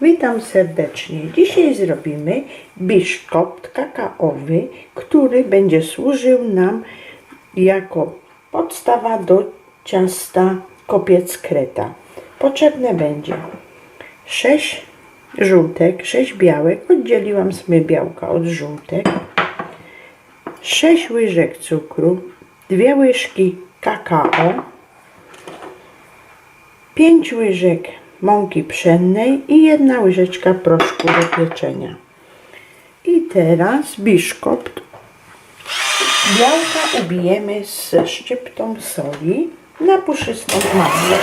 Witam serdecznie. Dzisiaj zrobimy biszkopt kakaowy, który będzie służył nam jako podstawa do ciasta kopiec kreta. Potrzebne będzie 6 żółtek, 6 białek. Oddzieliłam sobie białka od żółtek. 6 łyżek cukru, 2 łyżki kakao, 5 łyżek mąki pszennej i jedna łyżeczka proszku do pieczenia. I teraz biszkopt. Białka ubijemy ze szczyptą soli na puszystą masę.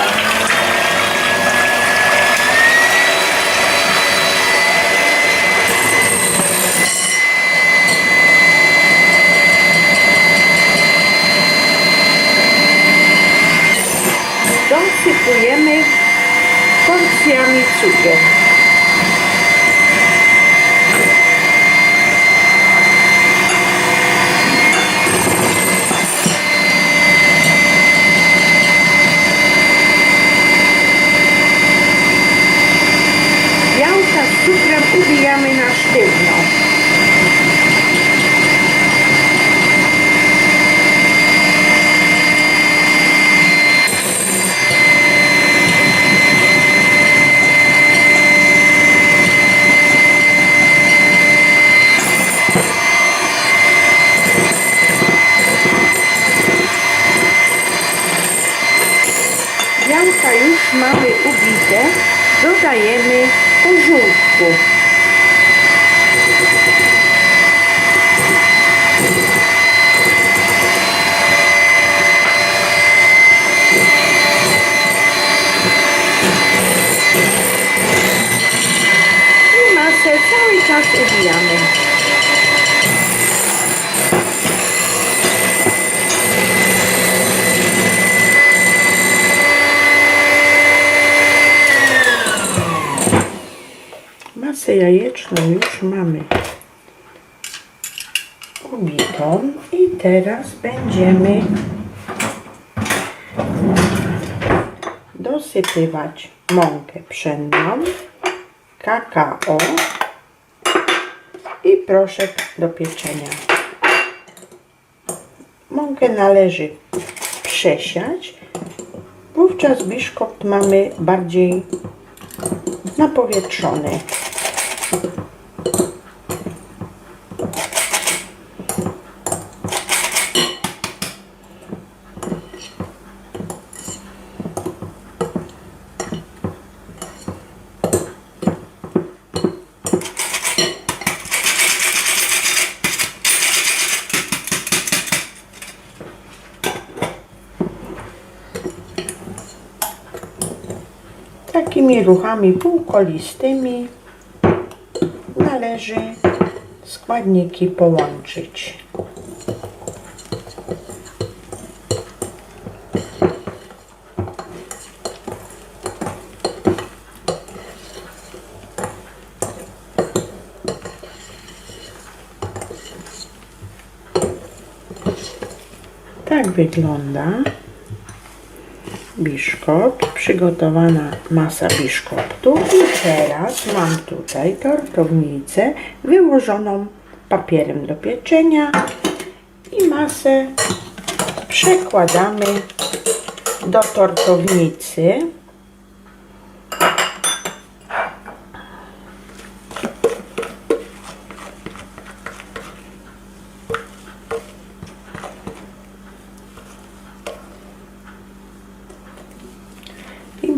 Dosypujemy porcjami cukier. Białka z cukrem ubijamy na sztywno. Białka już mamy ubite, dodajemy po żółtku. I masę cały czas ubijamy. Masę jajeczną już mamy ubitą i teraz będziemy dosypywać mąkę pszenną, kakao i proszek do pieczenia. Mąkę należy przesiać, wówczas biszkopt mamy bardziej napowietrzony. Takimi ruchami półkolistymi należy składniki połączyć. Tak wygląda biszkopt, przygotowana masa biszkoptu i teraz mam tutaj tortownicę wyłożoną papierem do pieczenia i masę przekładamy do tortownicy.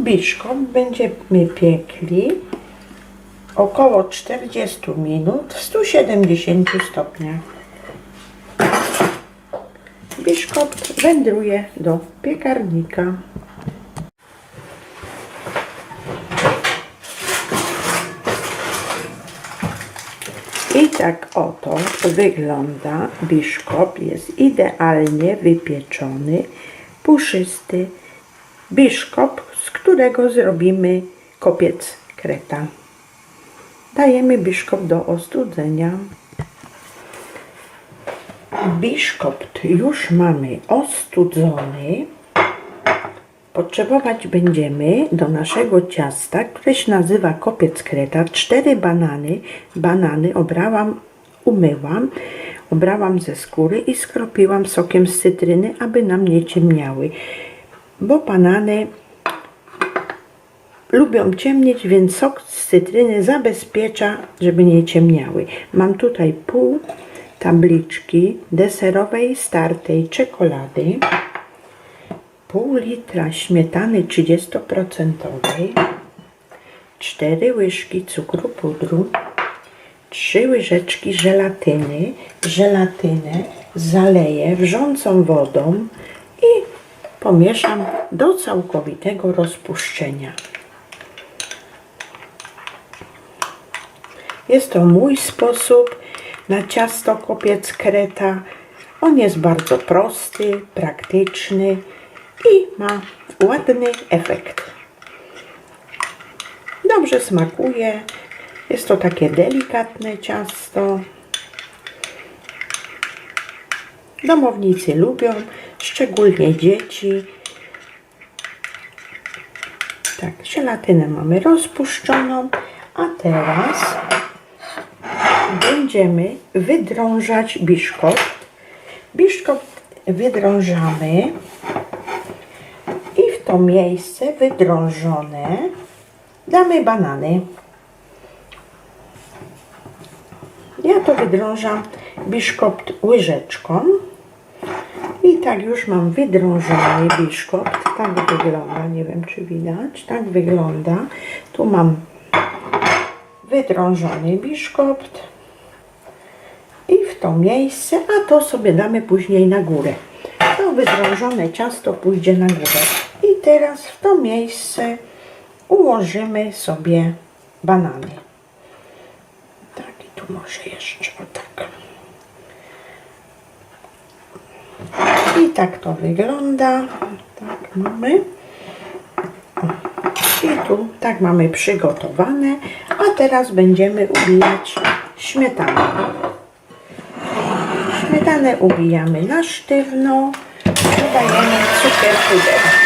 I biszkopt będziemy piekli około 40 minut w 170 stopniach. Biszkopt wędruje do piekarnika. I tak oto wygląda biszkopt. Jest idealnie wypieczony, puszysty biszkopt, z którego zrobimy kopiec kreta. Dajemy biszkopt do ostudzenia. Biszkopt już mamy ostudzony. Potrzebować będziemy do naszego ciasta, które się nazywa kopiec kreta, cztery banany. Banany obrałam, umyłam, obrałam ze skóry i skropiłam sokiem z cytryny, aby nam nie ciemniały. Bo banany lubią ciemnieć, więc sok z cytryny zabezpiecza, żeby nie ciemniały. Mam tutaj pół tabliczki deserowej startej czekolady, pół litra śmietany 30%, 4 łyżki cukru pudru, 3 łyżeczki żelatyny. Żelatynę zaleję wrzącą wodą i pomieszam do całkowitego rozpuszczenia. Jest to mój sposób na ciasto kopiec kreta. On jest bardzo prosty, praktyczny i ma ładny efekt. Dobrze smakuje. Jest to takie delikatne ciasto. Domownicy lubią, szczególnie dzieci. Tak, żelatynę mamy rozpuszczoną, a teraz będziemy wydrążać biszkopt. Biszkopt wydrążamy i w to miejsce wydrążone damy banany. Ja to wydrążam biszkopt łyżeczką. I tak już mam wydrążony biszkopt. Tak wygląda. Nie wiem, czy widać. Tak wygląda. Tu mam wydrążony biszkopt to miejsce, a to sobie damy później na górę. To wydrążone ciasto pójdzie na górę. I teraz w to miejsce ułożymy sobie banany. Tak, i tu może jeszcze o tak. I tak to wygląda. Tak mamy. I tu tak mamy przygotowane, a teraz będziemy ubijać śmietanę. Śmietanę ubijamy na sztywno, dodajemy cukier puder.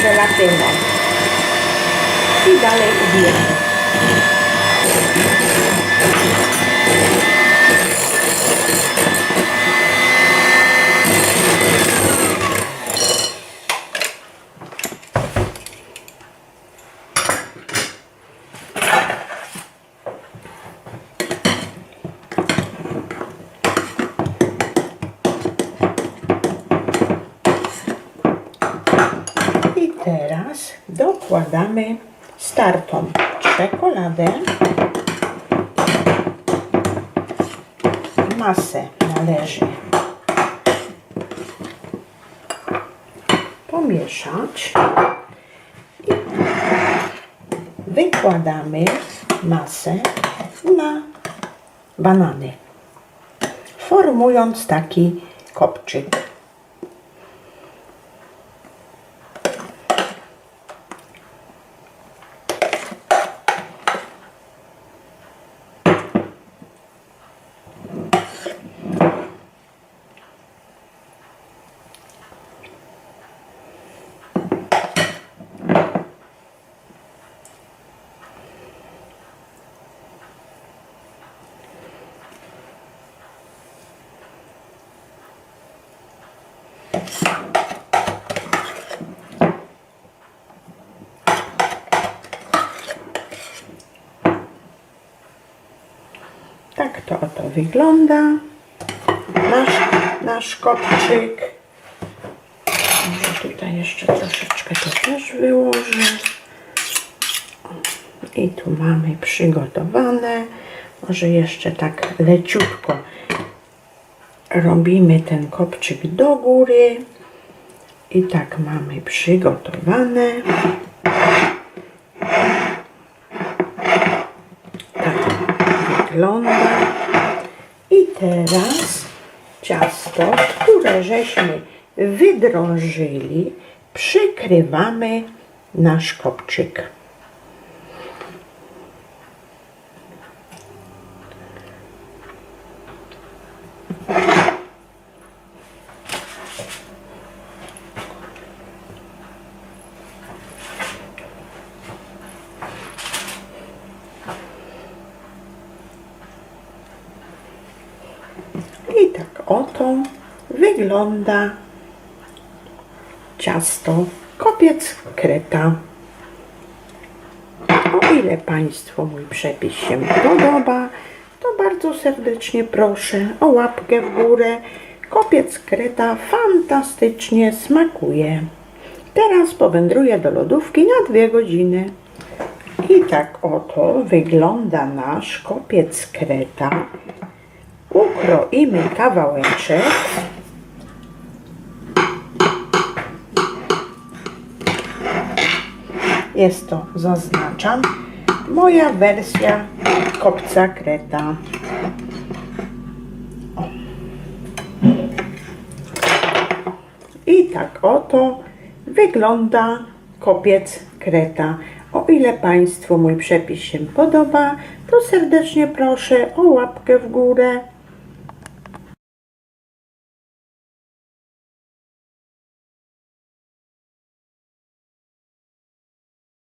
Płynną żelatynę. I dalej ubijamy. Wkładamy startą czekoladę, masę należy pomieszać i wykładamy masę na banany, formując taki kopczyk. Tak to wygląda. Nasz, nasz kopczyk. Może tutaj jeszcze troszeczkę to też wyłożę. I tu mamy przygotowane. Może jeszcze tak leciutko robimy ten kopczyk do góry. I tak mamy przygotowane. Tak wygląda. Teraz ciasto, które żeśmy wydrążyli, przykrywamy nasz kopczyk. I tak oto wygląda ciasto kopiec kreta. O ile Państwu mój przepis się podoba, to bardzo serdecznie proszę o łapkę w górę. Kopiec kreta fantastycznie smakuje. Teraz powędruję do lodówki na dwie godziny. I tak oto wygląda nasz kopiec kreta ukroimy kawałeczek. Jest to, zaznaczam, moja wersja kopca kreta. O. I tak oto wygląda kopiec kreta. O ile Państwu mój przepis się podoba, to serdecznie proszę o łapkę w górę